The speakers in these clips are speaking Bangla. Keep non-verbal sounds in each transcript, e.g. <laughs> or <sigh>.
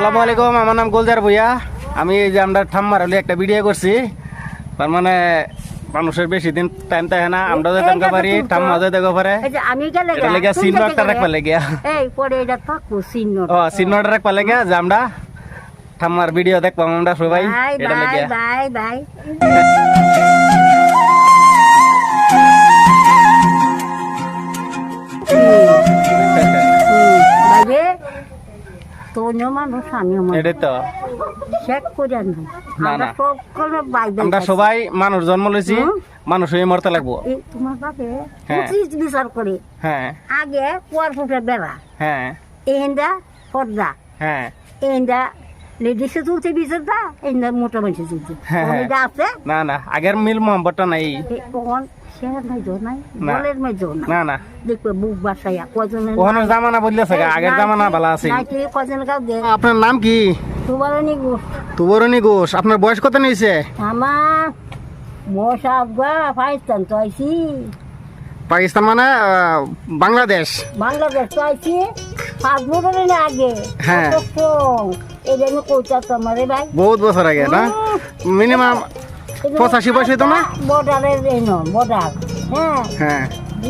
আসসালামু আলাইকুম আমার নাম গোলজার ভুইয়া। আমি এই যে আমরা ঠাম্মার হলে একটা ভিডিও করছি। তার মানে মানুষের বেশি দিন টাইম থাকে না আমরা পারি ঠাম্মা যেতে পারে এই যে আমি গেলে এটা লেগে চিহ্ন একটা রাখবা লেগে। পরে ও চিহ্নটা রাখবা লেগে যে আমরা ঠাম্মার ভিডিও দেখব আমরা সবাই। বাই এটা লেগে। Bye bye. মানুষ আমিও মানুষ। এটাই তো। শেখ করে আনব। না, আমরা না। আমরা সবাই মানুষ জন্ম লইছি। মানুষ হয়ে মরতে লাগবো। তোমার বাপে হ্যাঁ। পঁচিশ বিচার করে হ্যাঁ। আগে কুয়ার ফুটে বেড়া। হ্যাঁ। এহেন্দা পর্দা। হ্যাঁ। এহেন্দা লেডিসে এহেন্দা মোটা মানুষে হ্যাঁ, হ্যাঁ। আছে। না না আগের মিল মোহাম্মদটা নাই। শেয়ার নাই জোর নাই বলের নাই জোর না না। দেখবে বুক বাসাইয়া কজনের ওখানে জামানা বদলেছে আগের জামানা ভালো আছে কজন কাউ দে? আপনার নাম কি? তুবরণী ঘোষ। আপনার বয়স কত নিয়েছে? আমার মশা আফগা পাকিস্তান তো আইছি। পাকিস্তান মানে বাংলাদেশ? বাংলাদেশ তো আইছি। পাঁচ বছরের আগে। হ্যাঁ। তোমার ভাই। বহুত বছর আগে না? মিনিমাম পঁচাশি বয়স হইতো না? বর্ডারের বর্ডার। হ্যাঁ। হ্যাঁ।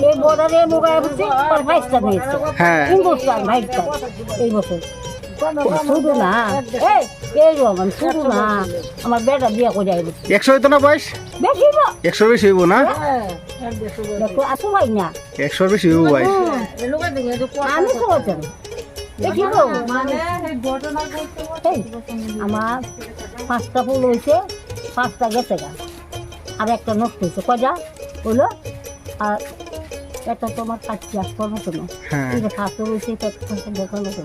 এই বর্ডারে হচ্ছে হ্যাঁ। হিন্দুস্তান পাকিস্তান এই বছর। শুধু না এই এই রকম শুধু না আমার বেটা বিয়ে করে আইব একশো হইতো না বয়স? বেশি না একশোর বেশি হইব না? দেখো আসো ভাই না। একশোর বেশি হইব বয়স। আমি তো বলছি দেখি আমার পাঁচটা ফুল হয়েছে। পাঁচটা গেছে গা। আর একটা নষ্ট হয়েছে কয়টা হলো আর এটা তোমার কাছে আসবার মতো না হ্যাঁ এটা স্বাস্থ্য রয়েছে এটা দেখার মতো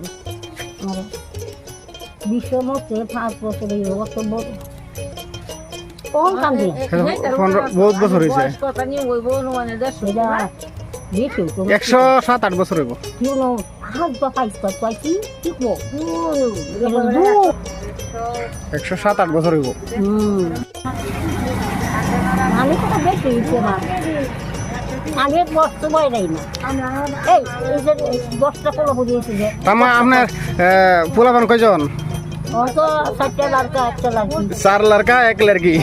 আমার বিশ্বের মধ্যে পাঁচ বছর এই অত বড় বহুত বছর হয়েছে। তো একশো সাত আট বছর হইব। হাত বা পাইস্তা পাইছি কি? কো একশো সাত আট বছর হইব। আমি তো বেশি হয়েছে না আমি বস্ত বয় না এই এই দশটা কলো বুঝিয়েছে যে তামা আপনার পোলাপান কয়জন চার লড়কা এক লড়কি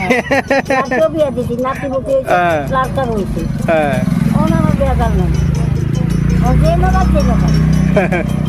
হ্যাঁ। <laughs>